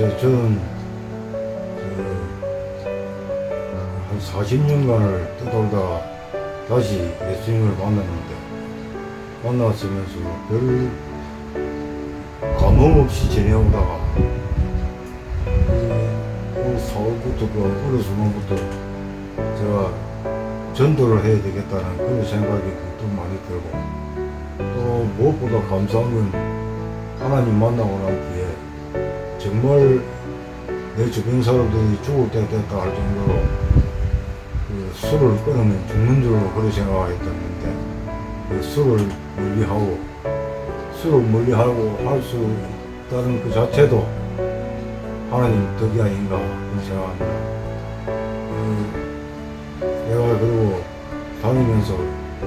글쎄 저는 그한 40년간을 떠돌다 다시 예수님을 만났는데 만났으면서 별 감흥 없이 지내오다가 그 서울부터 그 순간부터 제가 전도를 해야 되겠다는 그런 생각이 좀 많이 들고 또 무엇보다 감사한 건 하나님 만나고 난 뒤에 정말 내 주변 사람들이 죽을 때 됐다 할 정도로 그 술을 끊으면 죽는 줄로 그렇게 생각했었는데 그 술을 멀리하고 술을 멀리하고 할 수 있다는 그 자체도 하나님 덕이 아닌가 그런 생각합니다. 그 내가 그리고 다니면서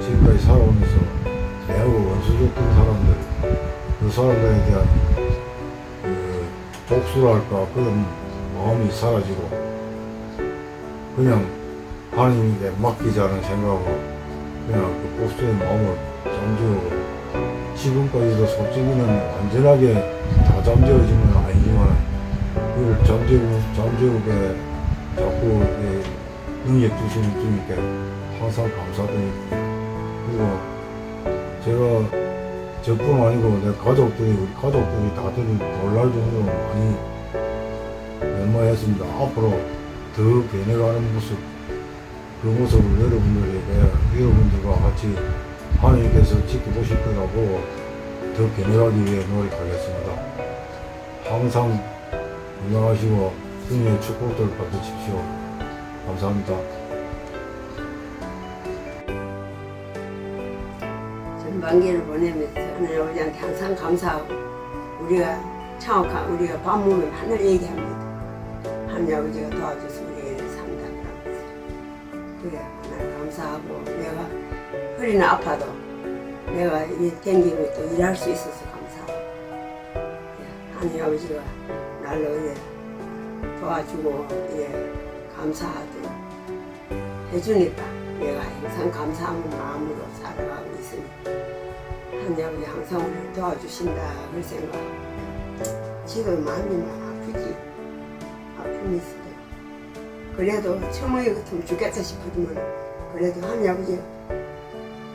지금까지 살아오면서 내하고 원수줬던 사람들 그 사람들에 대한 그 복수랄까 그런 마음이 사라지고 그냥 하나님께 맡기자는 생각으로 그냥 그 복수의 마음을 잠재우고 지금까지도 솔직히는 완전하게 다 잠재워진 건 아니지만 그걸 잠재우, 잠재우게 자꾸 능력 주시는 주님께 항상 감사드립니다. 그리고 제가 저뿐 아니고 내 가족들이 우리 가족들이 다들 놀랄 정도로 많이 연마했습니다. 앞으로 더 변해가는 모습 그 모습을 여러분들에게 여러분들과 같이 하나님께서 지켜보실 거라고 더 변해가기 위해 노력하겠습니다. 항상 건강하시고 주님의 축복들 받으십시오. 감사합니다. 전반기를 보내면서 하나님 아버지한테 항상 감사하고 우리가 창업한 우리가 밥 먹으면 하늘 얘기합니다. 하나님 아버지가 도와줘서 우리가 이렇게 산다 그러면서 그래 하나님 감사하고 내가 허리는 아파도 내가 이 댕기고 또 일할 수 있어서 감사하고. 예, 하나님 아버지가 날로 예, 도와주고 예, 감사하도록 해주니까 내가 항상 감사한 마음으로 살아가고 있으니까 하나님 아버지 항상 도와주신다 그런 생각. 지금 마음이 막 아프지? 아픔이 있어도 그래도 처음에 같으면 죽겠다 싶어지만 그래도 하나님 아버지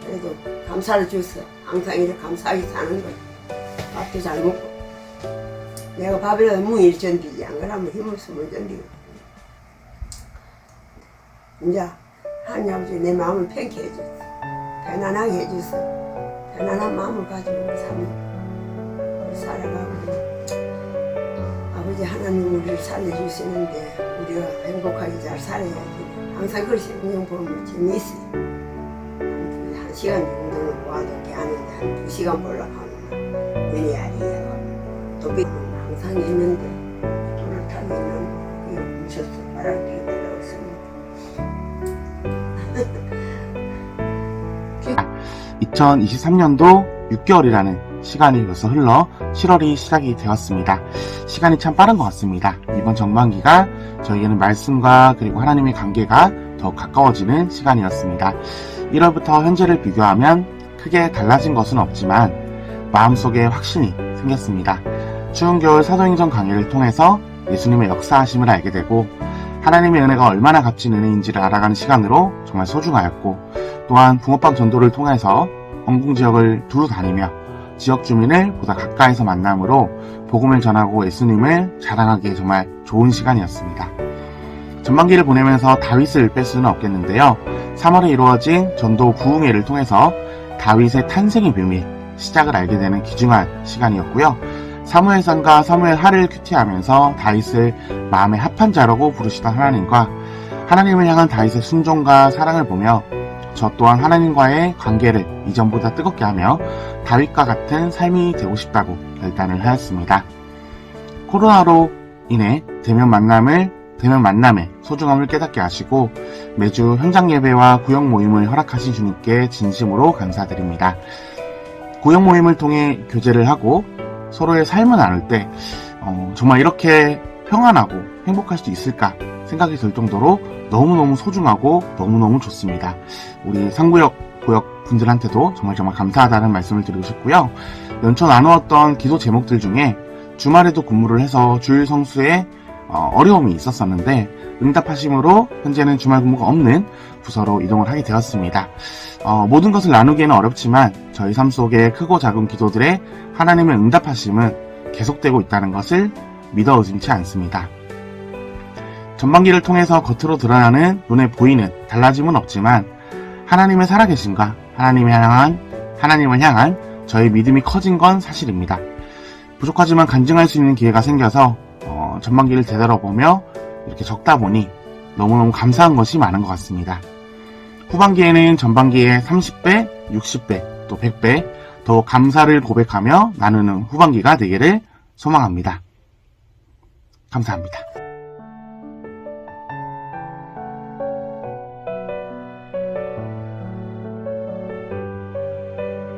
그래도 감사를 줘서 항상 이렇게 감사하게 사는 거야. 밥도 잘 먹고. 내가 밥이라도 무일 견디지? 안 그러면 힘없어 못 견디고 이제 하나님 아버지 내 마음을 편케 해주소 편안하게 해주소 편안한 마음을 가지고 삶을 살아가고 아버지 하나님 우리를 살려주시는데 우리가 행복하게 잘 살아야지. 항상 그렇게 운영 보면 재미있어요. 한 시간 정도는 모아도 깨하는데 한 두 시간 보려고 하면 은혜야리야 또 항상 있는데 불을 타고 있는 그게 무셔서 말할 게 2023년도 6개월이라는 시간이 벌써 흘러 7월이 시작이 되었습니다. 시간이 참 빠른 것 같습니다. 이번 전반기가 저희에는 말씀과 그리고 하나님의 관계가 더 가까워지는 시간이었습니다. 1월부터 현재를 비교하면 크게 달라진 것은 없지만 마음속에 확신이 생겼습니다. 추운 겨울 사도행전 강의를 통해서 예수님의 역사하심을 알게 되고 하나님의 은혜가 얼마나 값진 은혜인지를 알아가는 시간으로 정말 소중하였고 또한 붕어빵 전도를 통해서 원궁 지역을 두루 다니며 지역 주민을 보다 가까이서 만남으로 복음을 전하고 예수님을 자랑하기에 정말 좋은 시간이었습니다. 전반기를 보내면서 다윗을 뺄 수는 없겠는데요. 3월에 이루어진 전도 부흥회를 통해서 다윗의 탄생의 비밀, 시작을 알게 되는 귀중한 시간이었고요. 사무엘상과 사무엘 하를 큐티하면서 다윗을 마음의 합한 자라고 부르시던 하나님과 하나님을 향한 다윗의 순종과 사랑을 보며 저 또한 하나님과의 관계를 이전보다 뜨겁게 하며 다윗과 같은 삶이 되고 싶다고 결단을 하였습니다. 코로나로 인해 대면 만남을 대면 만남의 소중함을 깨닫게 하시고 매주 현장 예배와 구역 모임을 허락하신 주님께 진심으로 감사드립니다. 구역 모임을 통해 교제를 하고 서로의 삶을 나눌 때 어, 정말 이렇게 평안하고 행복할 수 있을까 생각이 들 정도로 너무너무 소중하고 너무너무 좋습니다. 우리 상구역 구역 분들한테도 정말 정말 감사하다는 말씀을 드리고 싶고요. 연초 나누었던 기도 제목들 중에 주말에도 근무를 해서 주일 성수에 어, 어려움이 있었었는데 응답하심으로 현재는 주말 근무가 없는 부서로 이동을 하게 되었습니다. 어, 모든 것을 나누기에는 어렵지만 저희 삶 속에 크고 작은 기도들의 하나님의 응답하심은 계속되고 있다는 것을 믿어 의심치 않습니다. 전반기를 통해서 겉으로 드러나는 눈에 보이는 달라짐은 없지만 하나님의 살아계심과 하나님을 향한 하나님을 향한 저의 믿음이 커진 건 사실입니다. 부족하지만 간증할 수 있는 기회가 생겨서 어, 전반기를 되돌아보며 이렇게 적다 보니 너무너무 감사한 것이 많은 것 같습니다. 후반기에는 전반기에 30배, 60배, 또 100배 더 감사를 고백하며 나누는 후반기가 되기를 소망합니다. 감사합니다.